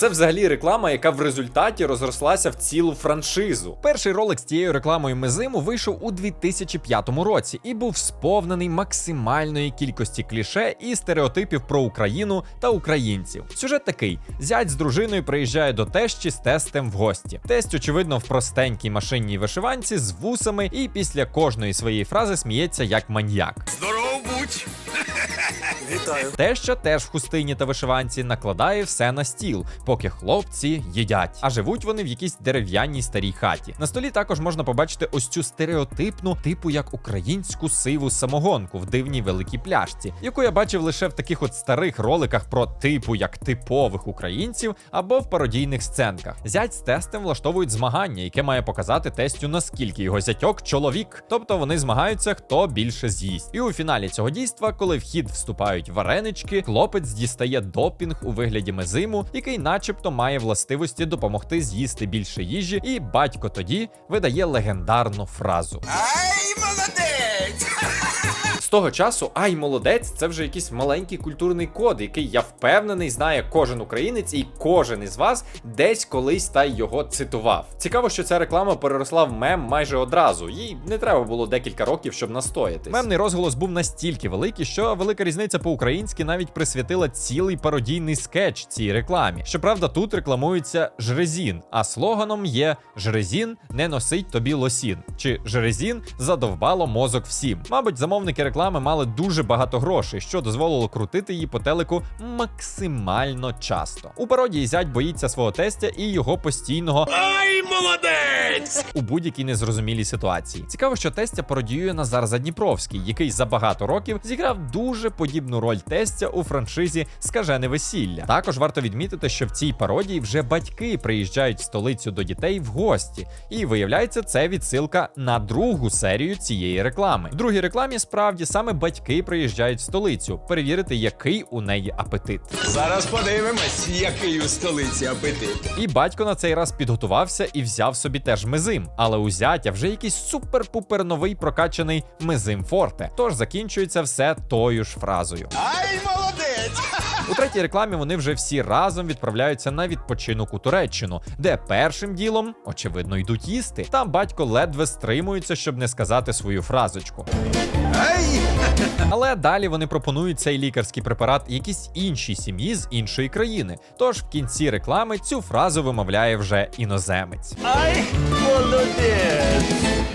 це взагалі реклама, яка в результаті розрослася в цілу франшизу. Перший ролик з тією рекламою Мезиму вийшов у 2005 році і був сповнений максимальної кількості кліше і стереотипів про Україну та українців. Сюжет такий: зять з дружиною приїжджає до тещі з тестем в гості. Тесть, очевидно, в простенькій машинній вишиванці з вусами, і після кожної своєї фрази сміється як маньяк. Здоров Вітаю. Теща теж в хустині та вишиванці накладає все на стіл, поки хлопці їдять. А живуть вони в якійсь дерев'яній старій хаті. На столі також можна побачити ось цю стереотипну, типу як українську сиву самогонку в дивній великій пляшці, яку я бачив лише в таких от старих роликах про типу як типових українців або в пародійних сценках. Зять з тестем влаштовують змагання, яке має показати тестю, наскільки його зятьок чоловік. Тобто вони змагаються, хто більше з'їсть. І у фіналі цього дійства, коли в хід вступають варенички, хлопець дістає допінг у вигляді мезиму, який, начебто, має властивості допомогти з'їсти більше їжі, і батько тоді видає легендарну фразу. Ай, молодець! Того часу ай молодець, це вже якийсь маленький культурний код, який я впевнений знає кожен українець і кожен із вас десь колись та його цитував. Цікаво, що ця реклама переросла в мем майже одразу. Їй не треба було декілька років, щоб настоятись. Мемний розголос був настільки великий, що велика різниця по-українськи навіть присвятила цілий пародійний скетч цій рекламі. Щоправда, тут рекламується Жрезін, а слоганом є Жрезін не носить тобі лосін чи Жрезін задовбало мозок всім. Мабуть, замовники реклами мали дуже багато грошей, що дозволило крутити її по телеку максимально часто. У пародії зять боїться свого тестя і його постійного Молодець! у будь-якій незрозумілій ситуації. Цікаво, що тестя пародіює Назар Задніпровський, який за багато років зіграв дуже подібну роль тестя у франшизі Скажене весілля. Також варто відмітити, що в цій пародії вже батьки приїжджають в столицю до дітей в гості, і виявляється, це відсилка на другу серію цієї реклами. В другій рекламі справді саме батьки приїжджають в столицю перевірити, який у неї апетит. Зараз подивимось, який у столиці апетит. І батько на цей раз підготувався і взяв собі теж мизим. Але у зятя вже якийсь супер-пупер новий прокачаний мизим форте. Тож закінчується все тою ж фразою. Ай, молодець! У третій рекламі вони вже всі разом відправляються на відпочинок у Туреччину, де першим ділом, очевидно, йдуть їсти. Там батько ледве стримується, щоб не сказати свою фразочку. Ай! Але далі вони пропонують цей лікарський препарат якійсь іншій сім'ї з іншої країни. Тож в кінці реклами цю фразу вимовляє вже іноземець. Ай, молодець!